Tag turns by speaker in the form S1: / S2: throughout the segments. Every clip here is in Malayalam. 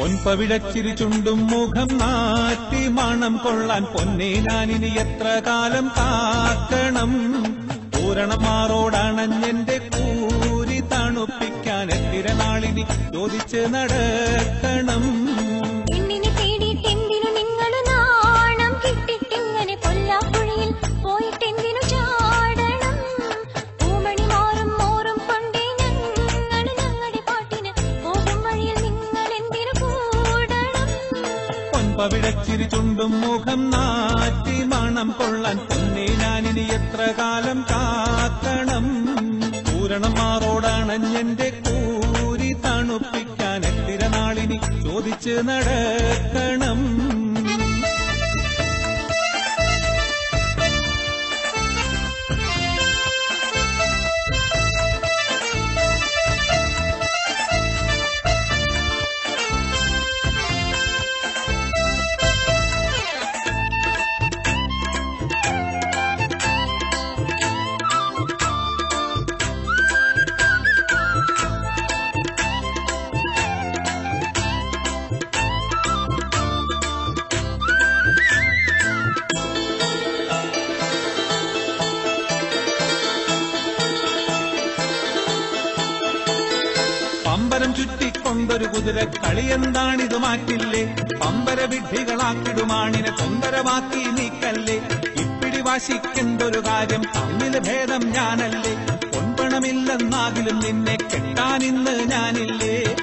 S1: പൊൻപവിടച്ചിരി ചുണ്ടും മുഖം മാറ്റി മണം കൊള്ളാൻ പൊന്നെ ഞാനിനി എത്ര കാലം കാക്കണം? പൂരണമാറോടണഞ്ഞെന്റെ കൂരി തണുപ്പിക്കാൻ എത്തിരനാളിനി ചോദിച്ച് നടക്കണം പൊൻപവിടച്ചിരി ചുണ്ടും മുഖം നാറ്റി മണം കൊള്ളാൻ തന്നെ ഞാനിനി എത്ര കാലം കാക്കണം? പൂരണം മാറോടണഞ്ഞെന്റെ കൂരി തണുപ്പിക്കാൻ എത്തിരനാളിനി ചോദിച്ച് നടക്കണം? ചുറ്റിക്കൊണ്ടൊരു കുതിര കളിയെന്താണിത് മാറ്റില്ലേ? പമ്പര വിഡ്ഢികളാക്കിടുമാണിനെ തൊന്തരമാക്കി നീക്കല്ലേ? ഇപ്പിടി വാശിക്കെന്തൊരു കാര്യം തമ്മിൽ ഭേദം ഞാനല്ലേ? പൊൻപണമില്ലെന്നാകിലും നിന്നെ കെട്ടാനിന്ന് ഞാനില്ലേ?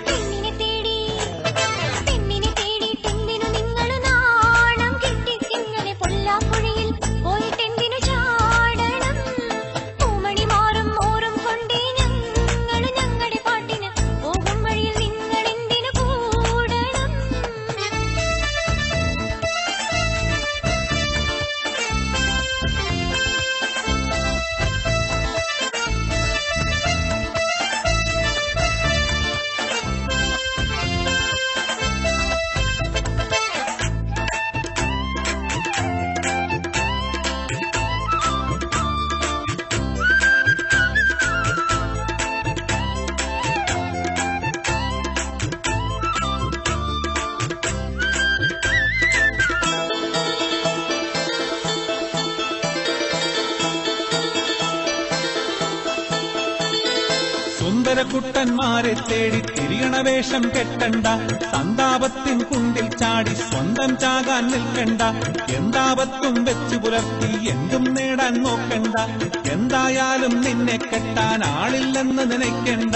S1: സുന്ദരക്കുട്ടന്മാരെ തേടി തിരിയണ വേഷം കെട്ടണ്ട. സന്താപത്തിൻ കുണ്ടിൽ ചാടി സ്വന്തം ചാകാൻ നിൽക്കണ്ട. എന്താപത്തും വെച്ചു പുലർത്തി എന്തും നേടാൻ നോക്കണ്ട. എന്തായാലും നിന്നെ കെട്ടാൻ ആളില്ലെന്ന് നനയ്ക്കണ്ട.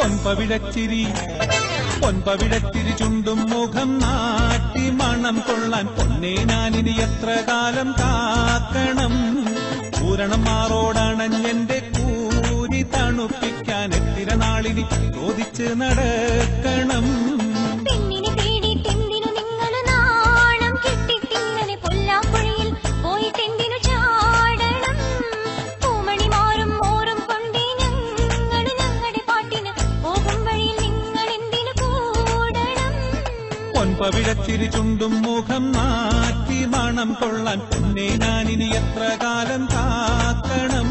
S1: പൊൻപവിടച്ചിരി പൊൻപവിടത്തിരി ചുണ്ടും മുഖം നാട്ടി മണം കൊള്ളാൻ പൊന്നെ ഞാനിനി എത്ര കാലം കാക്കണം? പൂരണം മാറോടണഞ്ഞെന്റെ കൂരി തണുപ്പിക്കാൻ എത്തിര നാളിനി ചോദിച്ച് നടക്കണം? പൊൻപവിടച്ചിരി ചുണ്ടും മുഖം മാറ്റി മണം കൊള്ളാൻ പിന്നെ ഞാനിനി എത്ര കാലം കാക്കണം?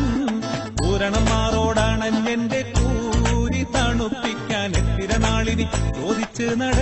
S1: പൂരണം മാറോടണഞ്ഞെന്റെ കൂരി തണുപ്പിക്കാൻ എത്തിര നാളിനി ചോദിച്ച് നട